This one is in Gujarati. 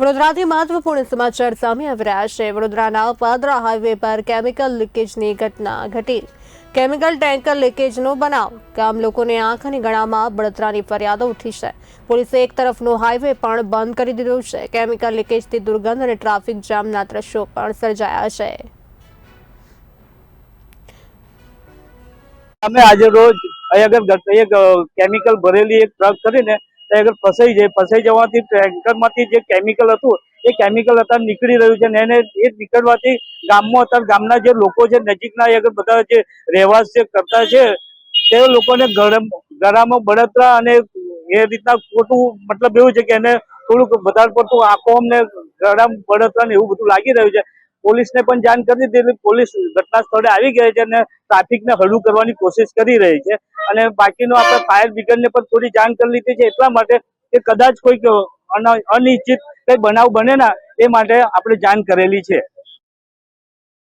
વડોદરાથી મહત્વપૂર્ણ સમાચાર સામે આવી રહ્યા છે. વડોદરાના પાદરા હાઈવે પર કેમિકલ લીકેજની ઘટના ઘટી. કેમિકલ ટેન્કર લીકેજનો બનાવ. ગામ લોકોને આંખ અને ગળામાં બળતરાની ફરિયાદો ઉઠી છે. પોલીસે એક તરફનો હાઈવે પણ બંધ કરી દીધો છે. કેમિકલ લીકેજથી દુર્ગંધ અને ટ્રાફિક જામના દ્રશ્યો પણ સર્જાયા છે. અમે આજે રોજ અહીંયા કેમિકલ ભરેલી એક ટ્રક કરીને આગળ ફસાઈ જાય, ફસાઈ જવાથી ટેન્કરમાંથી જે કેમિકલ હતું, એ કેમિકલ અત્યારે નીકળી રહ્યું છે અને એ નીકળવાથી ગામમાં અત્યારે ગામના જે લોકો છે, નજીકના એ બધા જે રહેવાસ જે કરતા છે, તે લોકોને ગરમ ગળામાં બળતરા અને એ રીતના ખોટું મતલબ એવું છે કે એને થોડુંક વધારે પડતું આંખો અમને ગળામાં બળતરા ને એવું બધું લાગી રહ્યું છે. પોલીસને પણ જાણ કરી દીધી એટલે પોલીસ ઘટના સ્થળે આવી ગઈ છે અને ટ્રાફિકને હળવું કરવાની કોશિશ કરી રહી છે. અને બાકીનું આપણે ફાયર બ્રિગેડને પણ થોડી જાણ કરી લીધી છે. એટલા માટે કે કદાચ કોઈક અન- અનિશ્ચિત કઈ બનાવ બને ના એ માટે આપણે જાણ કરેલી છે.